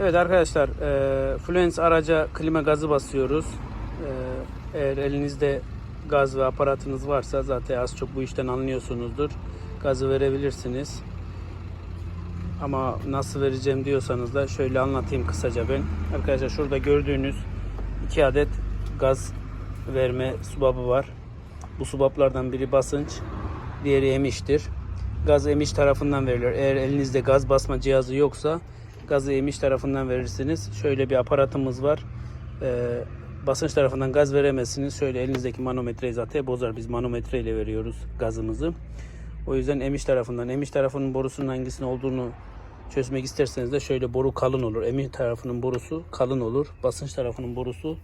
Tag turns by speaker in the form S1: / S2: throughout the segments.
S1: Evet arkadaşlar, e, Fluence araca klima gazı basıyoruz. E, eğer elinizde gaz ve aparatınız varsa zaten az çok bu işten anlıyorsunuzdur. Gazı verebilirsiniz. Ama nasıl vereceğim diyorsanız da şöyle anlatayım kısaca ben. Arkadaşlar şurada gördüğünüz iki adet gaz verme subabı var. Bu subaplardan biri basınç, diğeri emiştir. Gaz emiş tarafından veriliyor. Eğer elinizde gaz basma cihazı yoksa gazı emiş tarafından verirsiniz. Şöyle bir aparatımız var. Ee, basınç tarafından gaz veremezsiniz. Şöyle elinizdeki manometreyi zaten bozar. Biz manometre ile veriyoruz gazımızı. O yüzden emiş tarafından, emiş tarafının borusunun hangisinin olduğunu çözmek isterseniz de şöyle boru kalın olur. Emiş tarafının borusu kalın olur. Basınç tarafının borusu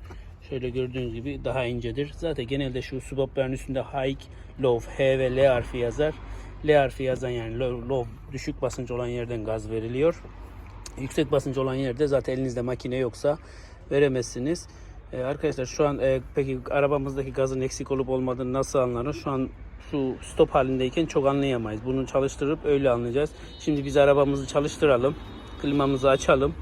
S1: şöyle gördüğünüz gibi daha incedir. Zaten genelde şu subapların üstünde high, low, H ve L harfi yazar. L harfi yazan yani low, low düşük basınç olan yerden gaz veriliyor. Yüksek basınç olan yerde zaten elinizde makine yoksa veremezsiniz. Ee, arkadaşlar şu an e, peki arabamızdaki gazın eksik olup olmadığını nasıl anlarız? Şu an şu stop halindeyken çok anlayamayız. Bunu çalıştırıp öyle anlayacağız. Şimdi biz arabamızı çalıştıralım. Klimamızı açalım.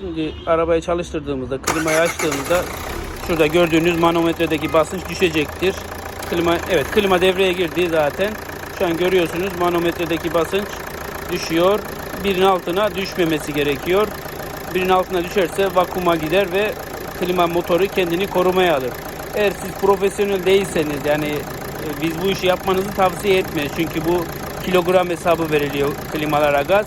S1: Şimdi arabayı çalıştırdığımızda, klimayı açtığımızda şurada gördüğünüz manometredeki basınç düşecektir. Klima evet klima devreye girdi zaten. Şu görüyorsunuz manometredeki basınç düşüyor. Birin altına düşmemesi gerekiyor. Birin altına düşerse vakuma gider ve klima motoru kendini korumaya alır. Eğer siz profesyonel değilseniz yani e, biz bu işi yapmanızı tavsiye etmiyoruz. Çünkü bu kilogram hesabı veriliyor klimalara gaz.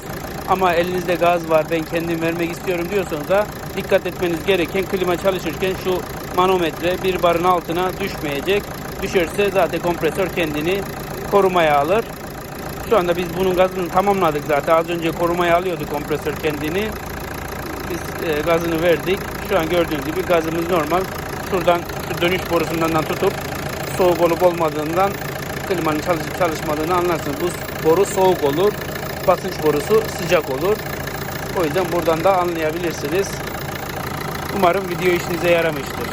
S1: Ama elinizde gaz var ben kendim vermek istiyorum diyorsanız da dikkat etmeniz gereken klima çalışırken şu manometre bir barın altına düşmeyecek. Düşerse zaten kompresör kendini korumaya alır. Şu anda biz bunun gazını tamamladık zaten. Az önce korumaya alıyordu kompresör kendini. Biz e, gazını verdik. Şu an gördüğünüz gibi gazımız normal. Şuradan şu dönüş borusundan tutup soğuk olup olmadığından klimanın çalışıp çalışmadığını anlarsınız. Bu boru soğuk olur. Basınç borusu sıcak olur. O yüzden buradan da anlayabilirsiniz. Umarım video işinize yaramıştır.